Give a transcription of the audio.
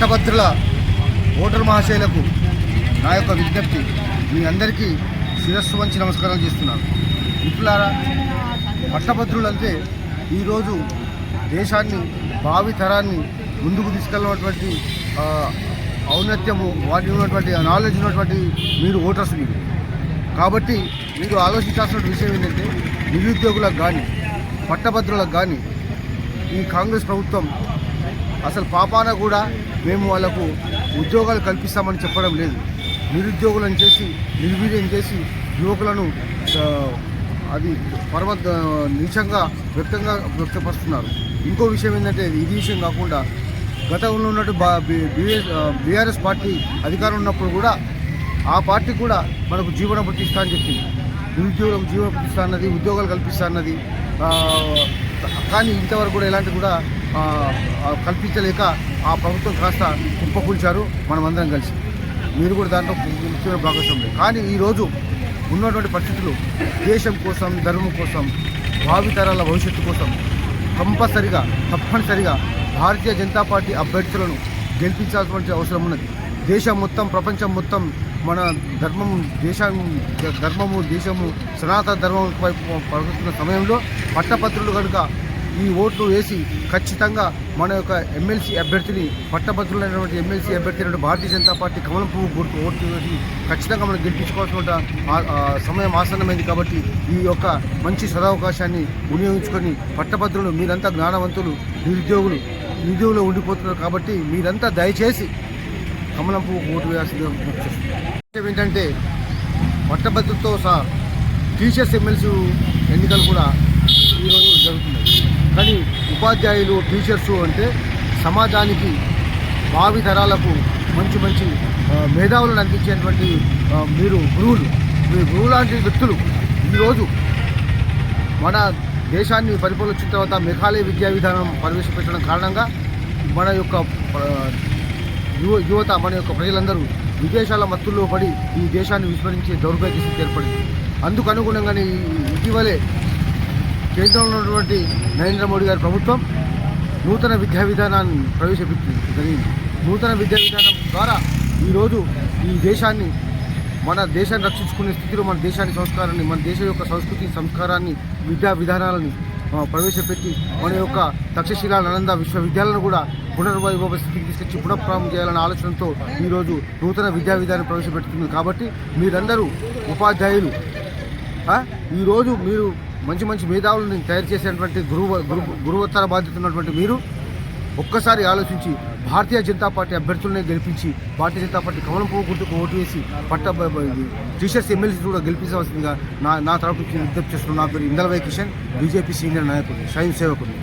పట్టభద్రుల ఓటర్ మహాశయులకు నా యొక్క విజ్ఞప్తి మీ అందరికీ శిరస్సు వంచి నమస్కారాలు చేస్తున్నాను. మిత్రులారా పట్టభద్రులంటే ఈరోజు దేశాన్ని భావి తరాన్ని ముందుకు తీసుకెళ్ళినటువంటి ఔన్నత్యము వాటి ఉన్నటువంటి నాలెడ్జ్ ఉన్నటువంటి మీరు ఓటర్స్ మీరు. కాబట్టి మీరు ఆలోచించాల్సిన విషయం ఏంటంటే నిరుద్యోగులకు కానీ పట్టభద్రులకు కానీ ఈ కాంగ్రెస్ ప్రభుత్వం అసలు పాపాన కూడా మేము వాళ్ళకు ఉద్యోగాలు కల్పిస్తామని చెప్పడం లేదు. నిరుద్యోగులను చేసి నిర్వీర్యం చేసి యువకులను అది పరమ నీచంగా వ్యక్తంగా వ్యక్తపరుస్తున్నారు. ఇంకో విషయం ఏంటంటే ఇది విషయం కాకుండా గతంలో ఉన్నట్టు బా బీఆర్ఎస్ పార్టీ అధికారం ఉన్నప్పుడు కూడా ఆ పార్టీ కూడా మనకు జీవన ప్రతిష్ట అని చెప్పింది. నిరుద్యోగులకు జీవన ప్రతిష్ట అన్నది ఉద్యోగాలు కల్పిస్తా అన్నది కానీ ఇంతవరకు కూడా ఎలాంటి కూడా కల్పించలేక ఆ ప్రభుత్వం కాస్త కుప్పకూల్చారు. మనమందరం కలిసి. మీరు కూడా దాంట్లో ముఖ్యమైన భాగస్వామ్యం కానీ ఈరోజు ఉన్నటువంటి పరిస్థితులు దేశం కోసం ధర్మం కోసం భావితరాల భవిష్యత్తు కోసం కంపల్సరిగా తప్పనిసరిగా భారతీయ జనతా పార్టీ అభ్యర్థులను గెలిపించాల్సిన అవసరం ఉన్నది. దేశం మొత్తం ప్రపంచం మొత్తం మన ధర్మము దేశం ధర్మము దేశము సనాతన ధర్మం వైపు పరుగుతున్న సమయంలో పట్టభద్రులు కనుక ఈ ఓట్లు వేసి ఖచ్చితంగా మన యొక్క ఎమ్మెల్సీ అభ్యర్థిని పట్టభద్రులైనటువంటి ఎమ్మెల్సీ అభ్యర్థి భారతీయ జనతా పార్టీ కమలం పువ్వు గుర్తు ఓట్లు వేసి ఖచ్చితంగా మనం గెలిపించుకోవాల్సిన సమయం ఆసన్నమైంది కాబట్టి ఈ యొక్క మంచి సదవకాశాన్ని వినియోగించుకొని పట్టభద్రులు మీరంతా జ్ఞానవంతులు నిరుద్యోగులు నిరుద్యోగులు ఉండిపోతున్నారు కాబట్టి మీరంతా దయచేసి కమలం పువ్వు ఓటు వేయాల్సిందిగా విషయం ఏంటంటే పట్టభద్రులతో సహా టీచర్స్ ఎమ్మెల్సీ ఎన్నికలు కూడా ఈరోజు జరుగుతున్నాయి. కానీ ఉపాధ్యాయులు టీచర్స్ అంటే సమాజానికి భావి తరాలకు మంచి మంచి మేధావులను అందించేటువంటి మీరు గురువులు. మీరు గురువు లాంటి వ్యక్తులు ఈరోజు మన దేశాన్ని పరిపాలించిన తర్వాత మేఘాలయ విద్యా విధానం ప్రవేశపెట్టడం కారణంగా మన యొక్క యువ యువత మన యొక్క ప్రజలందరూ విదేశాల మత్తుల్లో పడి ఈ దేశాన్ని విస్మరించే దౌర్భాగ్య స్థితి ఏర్పడింది. అందుకు అనుగుణంగానే ఇటీవలే కేంద్రంలో ఉన్నటువంటి నరేంద్ర మోడీ గారి ప్రభుత్వం నూతన విద్యా విధానాన్ని ప్రవేశపెట్టింది జరిగింది నూతన విద్యా విధానం ద్వారా ఈరోజు ఈ దేశాన్ని మన దేశాన్ని రక్షించుకునే స్థితిలో మన దేశాన్ని సంస్కారాన్ని మన దేశం యొక్క సంస్కృతి సంస్కారాన్ని విద్యా విధానాలని ప్రవేశపెట్టి మన యొక్క తక్షశిలా నలంద విశ్వవిద్యాలయాలను కూడా పునర్వైభవ స్థితికి తీసుకొచ్చి పునఃప్రారంభం చేయాలనే ఆలోచనతో ఈరోజు నూతన విద్యా విధానం ప్రవేశపెడుతుంది. కాబట్టి మీరందరూ ఉపాధ్యాయులు ఈరోజు మీరు మంచి మంచి మేధావులను తయారు చేసినటువంటి గురువు గురు గురువత్తర బాధ్యత ఉన్నటువంటి మీరు ఒక్కసారి ఆలోచించి భారతీయ జనతా పార్టీ అభ్యర్థులనే గెలిపించి భారతీయ జనతా పార్టీ కమలం పువ్వు గుర్తుకు ఓటు వేసి పట్ట టీచర్స్ ఎమ్మెల్సీ కూడా గెలిపించవలసిందిగా నా నా తరపు విజ్ఞప్తి చేస్తున్నాను నా పేరు ఇందలవై కిషన్ బీజేపీ సీనియర్ నాయకుడు స్వయం సేవకుడు.